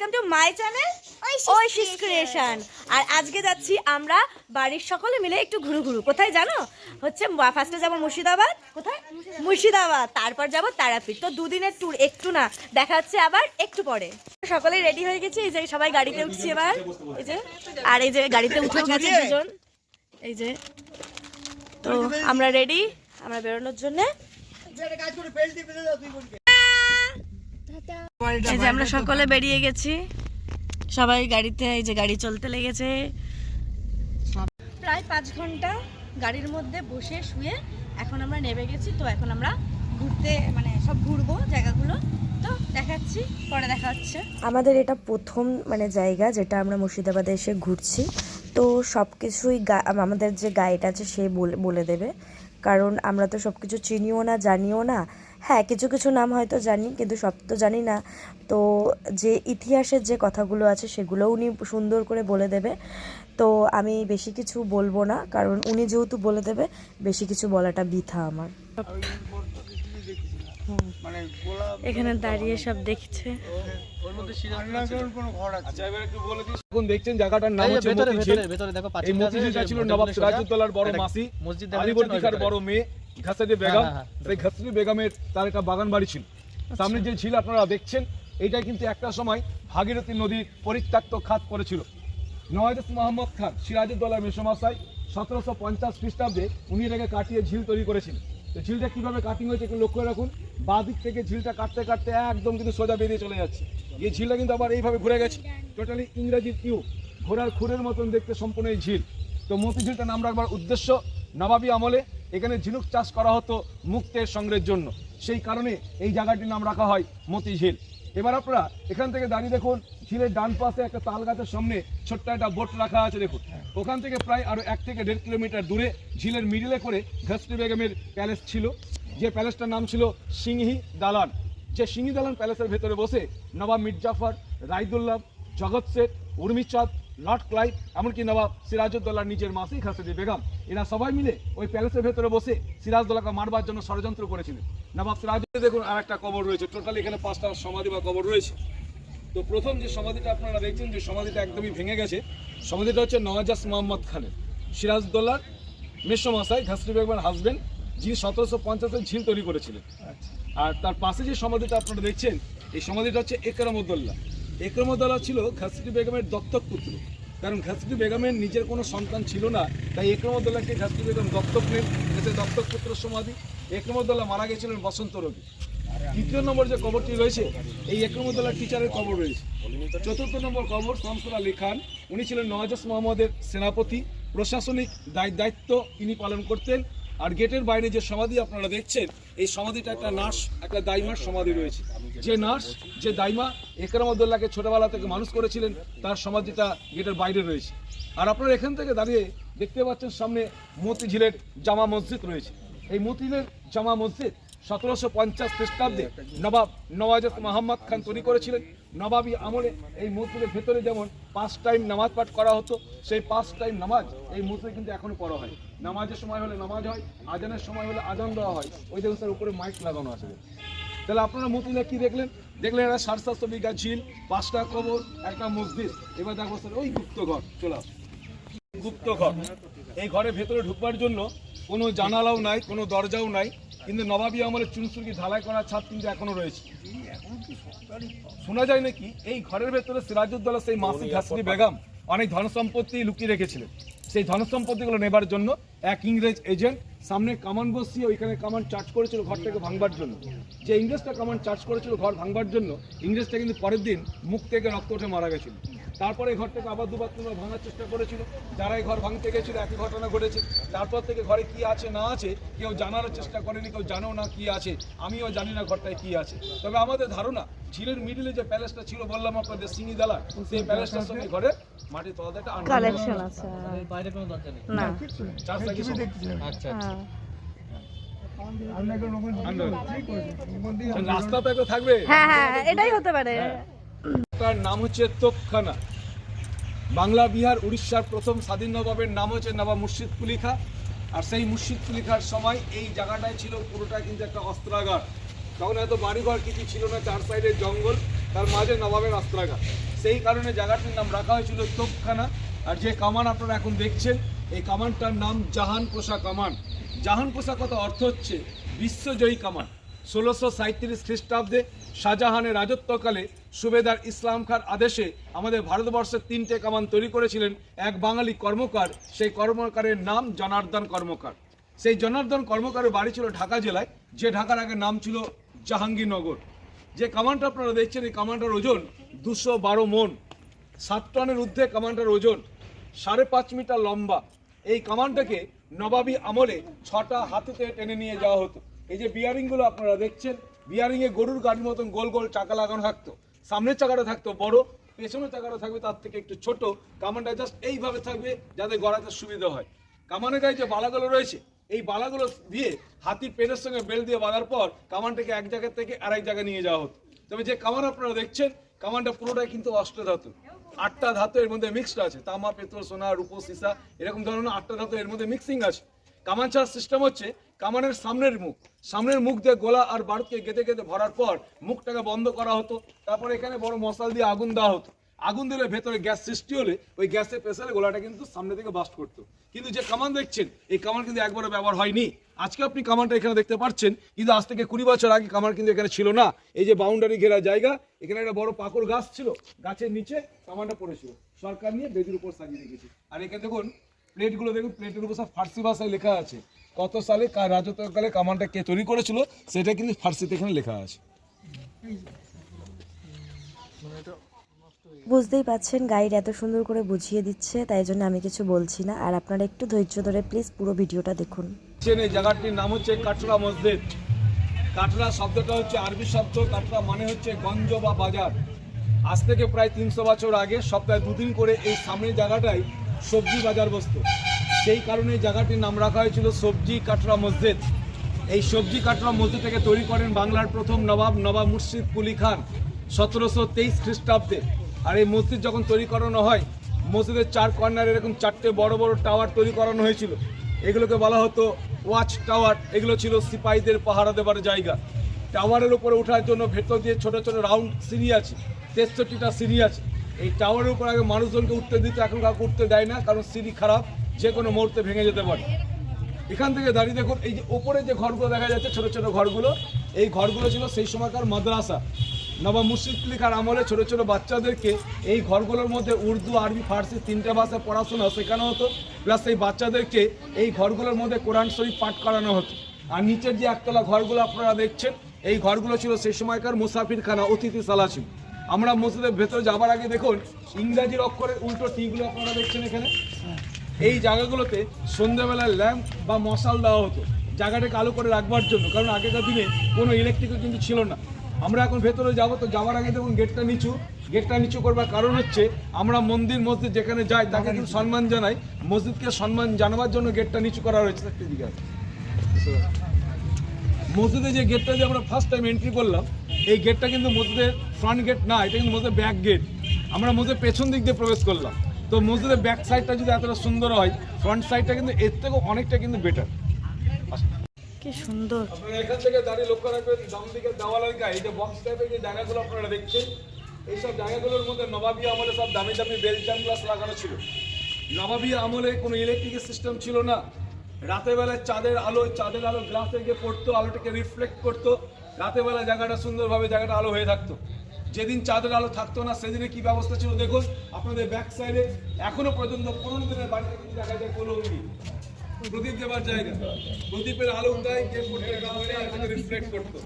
Welcome to my channel Oishi's creation আর আজকে যাচ্ছি আমরা বাড়ির সকলে মিলে একটু ঘুরু ঘুরু। কোথায় জানো? হচ্ছে ফার্স্টে যাব মুর্শিদাবাদ। কোথায়? মুর্শিদাবাদ। তারপর যাব তারাপীঠ। তো দুদিনের ট্যুর একটু না দেখা হচ্ছে আবার একটু পরে। সকলেই রেডি হয়ে গেছি। এই যে সবাই গাড়িতে উঠছি এবার। এই যে আর এই যে গাড়িতে উঠেও গেছে দুজন। এই যে তো আমরা রেডি আমরা বেরোনোর জন্যে। এই যে আমরা সকলে বেরিয়ে গেছি। সবাই গাড়িতে এই যে গাড়ি চলতে লেগেছে। প্রায় পাঁচ ঘণ্টা গাড়ির মধ্যে বসে শুয়ে এখন আমরা নেমে গেছি তো এখন আমরা ঘুরতে মানে সব ঘুরবো জায়গাগুলো। তো দেখাচ্ছি পরে দেখা হচ্ছে। আমাদের এটা প্রথম মানে জায়গা যেটা আমরা মুর্শিদাবাদে এসে ঘুরছি। তো সব কিছুই আমাদের যে গাইড আছে সে বলে বলে দেবে। কারণ আমরা তো সব কিছু চিনিও না জানিও না। হ্যাঁ কিছু কিছু নাম হয়তো জানি কিন্তু সব তো জানি না। তো যে ইতিহাসের যে কথাগুলো আছে সেগুলো উনি সুন্দর করে বলে দেবে। তো আমি বেশি কিছু বলব না কারণ উনি যেহেতু বলে দেবে বেশি কিছু বলাটা বৃথা আমার। এখানে দাঁড়িয়ে সব দেখছে। আচ্ছা এবার একটু বলে দিই এখন দেখছেন জায়গাটার নাম হচ্ছে মতিঝিল। এই মতিঝিলটা ছিল নবাব সিরাজউদ্দৌলার বড় মাসি বড় মেয়ে। ঘাসাদি বেগম সেই ঘাসাদি বেগমের তার একটা বাগান বাড়ি ছিল। সামনে যে ঝিল আপনারা দেখছেন এইটা কিন্তু একটা সময় ভাগীরথী নদীর পরিত্যক্ত খাত করেছিল। নওয়াজ মোহাম্মদ খান সিরাজউদ্দৌলার মেসমশাই সতেরোশো পঞ্চাশ খ্রিস্টাব্দে উনি এটাকে কাটিয়ে ঝিল তৈরি করেছিলেন তো ঝিলটা কীভাবে কাটিং হয়েছে একটু লক্ষ্য রাখুন। বাঁ দিক থেকে ঝিলটা কাটতে কাটতে একদম কিন্তু সোজা বেরিয়ে চলে যাচ্ছে। এই ঝিলটা কিন্তু আবার এইভাবে ঘুরে গেছে। টোটালি ইংরেজির ইউ ঘোড়ার খুরের মতন দেখতে সম্পূর্ণ এই ঝিল। তো মতি ঝিলটা নাম রাখবার উদ্দেশ্য নবাবী আমলে এখানে ঝিনুক চাষ করা হতো মুক্তের সংগ্রহের জন্য। সেই কারণে এই জায়গাটির নাম রাখা হয় মতি ঝিল এবার আপনারা এখান থেকে দাঁড়িয়ে দেখুন, ঝিলের ডান পাশে একটা তাল গাছের সামনে ছোট্ট একটা বোট রাখা আছে, দেখুন। ওখান থেকে প্রায় আরও এক থেকে দেড় কিলোমিটার দূরে ঝিলের মিডিলে করে ঘাসটি বেগমের প্যালেস ছিল, যে প্যালেসটার নাম ছিল সিংহি দালান। যে সিংহি দালান প্যালেসের ভেতরে বসে নবাব মির্জাফর, রাইদুল্লাহ, জগৎ শেঠ, উর্মিচাঁদ লর্ড ক্লাইভ এমনকি নবাব সিরাজউদ্দৌলার নিজের মাসি খাসেদি বেগম এরা সবাই মিলে ওই প্যালেসের ভেতরে বসে সিরাজদৌলাকে মারবার জন্য ষড়যন্ত্র করেছিলেন। নবাব সিরাজ দেখুন আর একটা কবর রয়েছে। টোটালি এখানে পাঁচটা সমাধি বা কবর রয়েছে। তো প্রথম যে সমাধিটা আপনারা দেখছেন যে সমাধিটা একদমই ভেঙে গেছে সমাধিটা হচ্ছে নওয়াজাস মোহাম্মদ খানের। সিরাজদৌল্লার মেসমশাই ঘাসরি বেগমের হাজবেন্ড যিনি সতেরোশো পঞ্চাশের ঝিল তৈরি করেছিলেন। আর তার পাশে যে সমাধিটা আপনারা দেখছেন এই সমাধিটা হচ্ছে একরামুদ্দোল্লা একরামুদ্দোল্লা ছিল ঘাসরি বেগমের দত্তক পুত্র। কারণ ঘাসরি বেগমের নিজের কোনো সন্তান ছিল না, তাই একরামুদ্দোল্লাকে ঘাসরি বেগম দত্তক নেন, এতে দত্তক পুত্র সমাধি। একরামুদ্দোল্লা মারা গেছিলেন বসন্ত রোগে। দ্বিতীয় নম্বর যে কবরটি রয়েছে, এই একরমুদ্দোল্লার টিচারের কবর রয়েছে। চতুর্থ নম্বর কবর শামসুর আলী খান। উনি ছিলেন নওয়াজ মোহাম্মদের সেনাপতি, প্রশাসনিক দায় দায়িত্ব তিনি পালন করতেন। আর গেটের বাইরে যে সমাধি আপনারা দেখছেন এই সমাধিটা একটা নার্স একটা দাইমার সমাধি রয়েছে। যে নার্স যে দাইমা একরামদুল্লাহকে ছোটবেলা থেকে মানুষ করেছিলেন, তার সমাধিটা গেটের বাইরে রয়েছে। আর আপনারা এখান থেকে দাঁড়িয়ে দেখতে পাচ্ছেন সামনে মতিঝিলের জামা মসজিদ রয়েছে। এই মতিঝিলের জামা মসজিদ সতেরোশো পঞ্চাশ খ্রিস্টাব্দে নবাব নওয়াজত মোহাম্মদ খান তৈরি করেছিলেন। নবাবী আমলে এই মসজিদের ভেতরে যেমন পাঁচ টাইম নামাজ পাঠ করা হতো, সেই পাঁচ টাইম নামাজ এই মসজিদে কিন্তু এখনও পড়া হয়। নামাজের সময় হলে নামাজ হয়, আজানের সময় হলে আজান দেওয়া হয়। ওই দেখুন তার উপরে মাইক লাগানো আছে। তাহলে আপনারা মতিনা কি দেখলেন? দেখলেন একটা সাড়ে সাতশো ঝিল, পাঁচটা কবর, একটা মসজিদ। এবার দেখো স্যার ওই গুপ্তঘর, চলে আসো গুপ্ত ঘর এই ঘরের ভেতরে ঢুকবার জন্য কোনো জানালাও নাই, কোনো দরজাও নাই। কিন্তু নবাবী আমলের চুনসুরকি ঢালাই করা ছাদ কিন্তু এখনও রয়েছে। শোনা যায় নাকি এই ঘরের ভেতরে সিরাজউদ্দৌলা সেই মাসি ঘাসরি বেগম অনেক ধন সম্পত্তি লুকিয়ে রেখেছিলেন। সেই ধন সম্পত্তিগুলো নেবার জন্য এক ইংরেজ এজেন্ট সামনে কামান বসিয়ে ওইখানে কামান চার্জ করেছিল ঘরটাকে ভাঙবার জন্য। যে ইংরেজটা কামান চার্জ করেছিল ঘর ভাঙবার জন্য, ইংরেজটা কিন্তু পরের দিন মুখ থেকে রক্ত উঠে মারা গেছিল। তারপরে ঘরটাকে আবার দুবার তিনবার ভাঙার চেষ্টা করেছিল। যারা এই ঘর ভাঙতে গেছিল একই ঘটনা ঘটেছে। তারপর থেকে ঘরে কি আছে না আছে কেউ জানার চেষ্টা করেনি কেউ জানেও না কি আছে। আমিও জানি না ঘরটায় কি আছে। তবে আমাদের ধারণা ঝিলের মিডিলে যে প্যালেসটা ছিল বললাম আপনাদের সিঙ্গি দালা সেই প্যালেসটার সঙ্গে ঘরে মাটির তলাতে একটা আন্ডার কালেকশন আছে বাইরে কোনো দরজা নেই। না। চার আচ্ছা হ্যাঁ। রাস্তা তো থাকবে। হ্যাঁ হ্যাঁ এটাই হতে পারে। তার নাম হচ্ছে তোপখানা। বাংলা, বিহার, উড়িষ্যার প্রথম স্বাধীন নবাবের নাম হচ্ছে নবাব মুর্শিদ কুলিখা। আর সেই মুর্শিদ কুলিখার সময় এই জায়গাটায় ছিল পুরোটা কিন্তু একটা অস্ত্রাগার। তখন এত বাড়িঘর কিছু ছিল না, চার সাইডে জঙ্গল, তার মাঝে নবাবের অস্ত্রাগার। সেই কারণে জায়গাটির নাম রাখা হয়েছিল তোপখানা। আর যে কামান আপনারা এখন দেখছেন, এই কামানটার নাম জাহান পোষা কামান। জাহান পোষা কথা অর্থ হচ্ছে বিশ্বজয়ী কামান। ষোলোশো সাঁত্রিশ খ্রিস্টাব্দে শাহজাহানের রাজত্বকালে সুবেদার ইসলাম খার আদেশে আমাদের ভারতবর্ষের তিনটে কামান তৈরি করেছিলেন এক বাঙালি কর্মকার, সেই কর্মকারের নাম জনার্দন কর্মকার। সেই জনার্দন কর্মকারের বাড়ি ছিল ঢাকা জেলায়, যে ঢাকার আগে নাম ছিল জাহাঙ্গীরনগর। যে কামানটা আপনারা দেখছেন, এই কামানটার ওজন দুশো বারো মন। সাত টনের ঊর্ধ্বে কামানটার ওজন সাড়ে পাঁচ মিটার লম্বা। এই কামানটাকে নবাবী আমলে ছটা হাতিতে টেনে নিয়ে যাওয়া হতো। এই যে বিয়ারিংগুলো আপনারা দেখছেন বিয়ারিংয়ে গরুর গাড়ির মতন গোল গোল চাকা লাগানো থাকতো। সামনের চাকাটা থাকতো বড়, পেছনের চাকাটা থাকবে তার থেকে একটু ছোট। কামানটা জাস্ট এইভাবে থাকবে যাতে গড়াতে সুবিধা হয়। কামানের গায়ে যে বালাগুলো রয়েছে, এই বালাগুলো দিয়ে হাতির পেটের সঙ্গে বেল দিয়ে বাঁধার পর কামানটাকে এক জায়গা থেকে আরেক জায়গায় নিয়ে যাওয়া হতো। তবে যে কামান আপনারা দেখছেন, কামানটা পুরোটাই কিন্তু অষ্টধাতু আটটা ধাতু এর মধ্যে মিক্সড আছে। তামা, পেতল, সোনা, রূপো, সীসা, এরকম ধরনের আটটা ধাতু এর মধ্যে মিক্সিং আছে। কামান ছাড়ার সিস্টেম হচ্ছে কামানের সামনের মুখ। সামনের মুখ দিয়ে গোলা আর বারুদকে গেঁথে গেঁথে ভরার পর মুখটাকে বন্ধ করা হতো, তারপর এখানে বড় মশাল দিয়ে আগুন দেওয়া হতো। আগুন দিলে ভেতরে গ্যাস সৃষ্টি হলে ওই গ্যাসের প্রেসারে গোলাটা কিন্তু সামনে থেকে বাস্ট করতো। কিন্তু যে কামান দেখছেন, এই কামান কিন্তু একবারও ব্যবহার হয়নি। আজকে আপনি কামানটা এখানে দেখতে পাচ্ছেন, কিন্তু আজ থেকে কুড়ি বছর আগে কামান কিন্তু এখানে ছিল না। এই যে বাউন্ডারি ঘেরা জায়গা, এখানে একটা বড় পাকড় গাছ ছিল, গাছের নিচে কামানটা পড়েছিল। সরকার নিয়ে বেদির উপর সাজিয়ে রেখেছে। আর এখানে দেখুন প্লেটগুলো দেখুন প্লেটের উপর সব ফার্সি ভাষায় লেখা আছে। কত সালে কার রাজত্বকালে কামানটা কে তৈরি করেছিল? সেটা কিন্তু ফার্সিতে এখানে লেখা আছে। বুঝতেই পাচ্ছেন গাইড এত সুন্দর করে বুঝিয়ে দিচ্ছে তাই জন্য আমি কিছু বলছি না। আর আপনারা একটু ধৈর্য ধরে প্লিজ পুরো ভিডিওটা দেখুন। এই জায়গাটির নাম হচ্ছে কাটরা মসজিদ। কাটরা শব্দটা হচ্ছে আরবি শব্দ কাটরা মানে হচ্ছে গঞ্জ বা বাজার। আজ থেকে প্রায় তিনশো বছর আগে সপ্তাহে দুদিন করে এই সামনের জায়গাটাই সবজি বাজার বসত। সেই কারণে জায়গাটির নাম রাখা হয়েছিল সবজি কাটরা মসজিদ। এই সবজি কাটরা মসজিদ থেকে তৈরি করেন বাংলার প্রথম নবাব নবাব মুর্শিদ কুলি খান সতেরোশো তেইশ খ্রিস্টাব্দে। আর এই মসজিদ যখন তৈরি করানো হয়, মসজিদের চার কর্নার এরকম চারটে বড় বড় টাওয়ার তৈরি করানো হয়েছিল। এগুলোকে বলা হতো ওয়াচ টাওয়ার। এগুলো ছিল সিপাহীদের পাহারা দেবার জায়গা। টাওয়ারের উপরে ওঠার জন্য ভেতর দিয়ে ছোট ছোট রাউন্ড সিঁড়ি আছে, তেষট্টিটা সিঁড়ি আছে। এই টাওয়ারের উপর আগে মানুষজনকে উঠতে দিত এখন কাউকে উঠতে দেয় না, কারণ সিঁড়ি খারাপ, যে কোনো মুহূর্তে ভেঙে যেতে পারে। এখান থেকে দাঁড়িয়ে দেখুন, এই যে ওপরে যে ঘরগুলো দেখা যাচ্ছে, ছোট ছোট ঘরগুলো, এই ঘরগুলো ছিল সেই সময়কার মাদ্রাসা। নবাব লিখার আমলে ছোট ছোট বাচ্চাদেরকে এই ঘরগুলোর মধ্যে উর্দু, আরবি, ফার্সি তিনটে ভাষায় পড়াশোনা শেখানো হতো প্লাস এই বাচ্চাদেরকে এই ঘরগুলোর মধ্যে কোরআন শরীফ পাঠ করানো হতো। আর নিচের যে একতলা ঘরগুলো আপনারা দেখছেন, এই ঘরগুলো ছিল সেই সময়কার মুসাফিরখানা, অতিথিশালা ছিল। আমরা মসজিদের ভেতরে যাবার আগে দেখুন ইংরাজির অক্ষরের উল্টো টিগুলো আপনারা দেখছেন এখানে। এই জায়গাগুলোতে সন্ধ্যাবেলায় ল্যাম্প বা মশাল দেওয়া হতো জায়গাটাকে আলো করে রাখবার জন্য কারণ আগেকার দিনে কোনো ইলেকট্রিকও কিন্তু ছিল না। আমরা এখন ভেতরে যাব তো যাওয়ার আগে দেখুন গেটটা নিচু। গেটটা নিচু করবার কারণ হচ্ছে আমরা মন্দির মসজিদ যেখানে যাই তাকে কিন্তু সম্মান জানাই। মসজিদকে সম্মান জানাবার জন্য গেটটা নিচু করা হয়েছে। একটা দিকে মসজিদে যে গেটটা যে আমরা ফার্স্ট টাইম এন্ট্রি করলাম এই গেটটা কিন্তু মসজিদের ফ্রন্ট গেট না এটা কিন্তু মসজিদের ব্যাক গেট আমরা মসজিদের পেছন দিক দিয়ে প্রবেশ করলাম। তো মসজিদের ব্যাক সাইডটা যদি এতটা সুন্দর হয় ফ্রন্ট সাইডটা কিন্তু এর থেকেও অনেকটা কিন্তু বেটার কি সুন্দর। আপনারা এখান থেকে দাঁড়িয়ে লক্ষ্য রাখবেন ডান দিকে দেওয়ালের গায়ে এই যে বক্স টাইপের যে জায়গাগুলো আপনারা দেখছেন এইসব জায়গাগুলোর মধ্যে নবাবী আমলে সব দামি দামি বেলচাম গ্লাস লাগানো ছিল। নবাবী আমলে কোনো ইলেকট্রিকের সিস্টেম ছিল না। রাতের বেলায় চাঁদের আলো চাঁদের আলো গ্লাসে গিয়ে পড়তো আলোটাকে রিফ্লেক্ট করতো। রাতের বেলা জায়গাটা সুন্দরভাবে জায়গাটা আলো হয়ে থাকতো। যেদিন চাঁদের আলো থাকতো না, সেদিনে কি ব্যবস্থা ছিল? দেখুন, আপনাদের ব্যাক সাইডে এখনও পর্যন্ত পুরনো দিনের বাড়িতে কিন্তু দেখা যায় কলঙ্গি প্রদীপ দেওয়ার জায়গা। প্রদীপের আলো যে রিফ্লেক্ট করতো।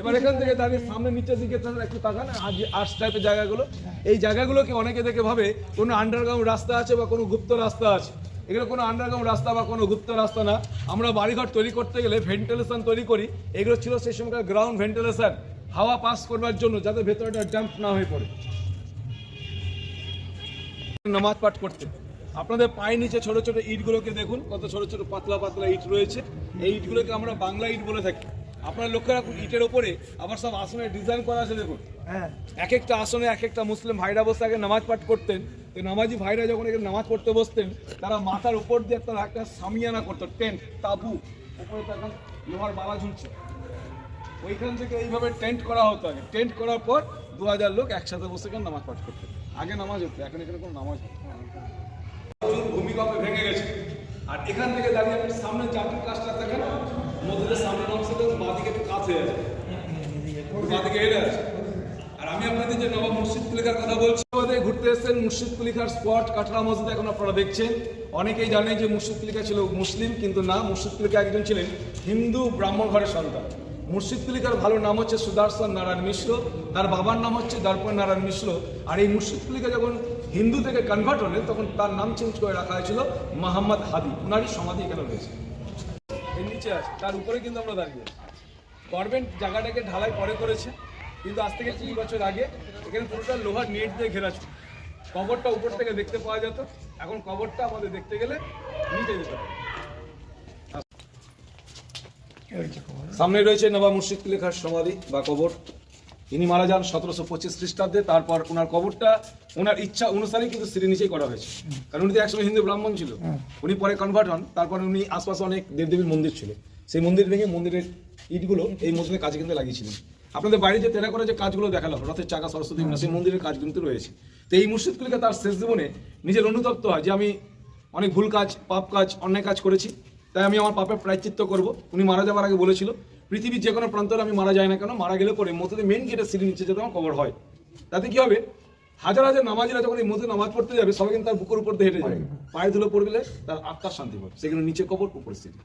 এবার এখান থেকে দাঁড়িয়ে সামনে নিচের দিকে একটু তাকান, আজ আর্টস টাইপের জায়গাগুলো। এই জায়গাগুলোকে অনেকে দেখে ভাবে কোনো আন্ডারগ্রাউন্ড রাস্তা আছে বা কোনো গুপ্ত রাস্তা আছে। এগুলো কোনো আন্ডারগ্রাউন্ড রাস্তা বা কোনো গুপ্ত রাস্তা না। আমরা বাড়িঘর তৈরি করতে গেলে ভেন্টিলেশন তৈরি করি। এগুলো ছিল সেই সময়কার গ্রাউন্ড ভেন্টিলেশন হাওয়া পাস করবার জন্য যাতে ভেতরটা ড্যাম্প না হয়ে পড়ে। নামাজ পাঠ করতে। আপনাদের পায়ের নিচে ছোট ছোট ইটগুলোকে দেখুন, কত ছোট ছোট পাতলা পাতলা ইট রয়েছে। এই ইটগুলোকে আমরা বাংলা ইট বলে থাকি। আপনারা লক্ষ্য রাখুন ইটের ওপরে আবার সব আসনের ডিজাইন করা আছে দেখুন। এক একটা আসনে এক একটা মুসলিম ভাইরা বসে আগে নামাজ পাঠ করতেন। তো নামাজি ভাইরা যখন এখানে নামাজ পড়তে বসতেন তারা মাথার উপর দিয়ে তারা একটা সামিয়ানা করতো টেন্ট তাবু। উপরে তখন লোহার বালা ঝুলছে। ওইখান থেকে এইভাবে টেন্ট করা হতো আগে। টেন্ট করার পর দু হাজার লোক একসাথে বসে কেন নামাজ পাঠ করতে আগে নামাজ হতো এখন এখানে কোনো নামাজ ভূমিকম্পে ভেঙে গেছে। আর এখান থেকে দাঁড়িয়ে আপনি সামনে চারটি কাজটা দেখেন। মধ্যে সামনের অংশটা বাঁদিকে একটু হয়ে আছে। বাঁদিকে হেলে আর আমি আপনাদের যে নবাব মুর্শিদ কুলিখার কথা বলছি আমাদের ঘুরতে এসেছেন মুর্শিদ কুলিখার স্পট কাটরা মসজিদ এখন আপনারা দেখছেন। অনেকেই জানেন যে মুর্শিদ কুলিখা ছিল মুসলিম, কিন্তু না, মুর্শিদ কুলিখা একজন ছিলেন হিন্দু ব্রাহ্মণ ঘরের সন্তান। মুর্শিদ কুলিকার ভালো নাম হচ্ছে সুদর্শন নারায়ণ মিশ্র, তার বাবার নাম হচ্ছে দর্পণ নারায়ণ মিশ্র। আর এই মুর্শিদ কুলিকা যখন হিন্দু থেকে কনভার্ট হলেন, তখন তার নাম চেঞ্জ করে রাখা হয়েছিল মোহাম্মদ হাদি উনারই সমাধি এখানে রয়েছে। এর নিচে আছে তার উপরে কিন্তু আমরা দাঁড়িয়ে গভর্নমেন্ট জায়গাটাকে ঢালাই পরে করেছে কিন্তু আজ থেকে তিন বছর আগে এখানে পুরোটা লোহার নেট দিয়ে ঘেরা ছিল। কবরটা উপর থেকে দেখতে পাওয়া যেত এখন কবরটা আমাদের দেখতে গেলে নিচে যেতে হবে। সামনে রয়েছে নবাব মুর্শিদ লেখার সমাধি বা কবর। ইনি মারা যান সতেরোশো পঁচিশ খ্রিস্টাব্দে তারপর ওনার কবরটা ওনার ইচ্ছা অনুসারেই কিন্তু সিঁড়ি নিচেই করা হয়েছে। কারণ উনি তো একসময় হিন্দু ব্রাহ্মণ ছিল। উনি পরে কনভার্ট হন তারপরে উনি আশপাশে অনেক দেবদেবীর মন্দির ছিল। সেই মন্দির ভেঙে মন্দিরের ইটগুলো এই মন্দিরের কাজে কিন্তু লাগিয়েছিলেন। আপনাদের বাইরে যে তেরা করে যে কাজগুলো দেখাল রথের চাকা সরস্বতী সেই মন্দিরের কাজ কিন্তু রয়েছে। তো এই মুর্শিদগুলিকে তার শেষ জীবনে নিজের অনুতপ্ত হয় যে আমি অনেক ভুল কাজ পাপ কাজ অন্যায় কাজ করেছি। তাই আমি আমার পাপের প্রায়চিত্ত করব। উনি মারা যাওয়ার আগে বলেছিল পৃথিবীর যে কোনো প্রান্তরে আমি মারা যাই না কেন, মারা গেলে পরে মধ্যে মেন গেটের সিঁড়ি নিচে যাতে আমার কবর হয়। তাতে কি হবে? হাজার হাজার নামাজিরা যখন এই মধ্যে নামাজ পড়তে যাবে, সবাই কিন্তু তার বুকের উপর দিয়ে হেঁটে যাবে পায়ে ধুলো পড়লে তার আত্মার শান্তি পাবে। সেখানে নিচে কবর উপরে সিঁড়ি।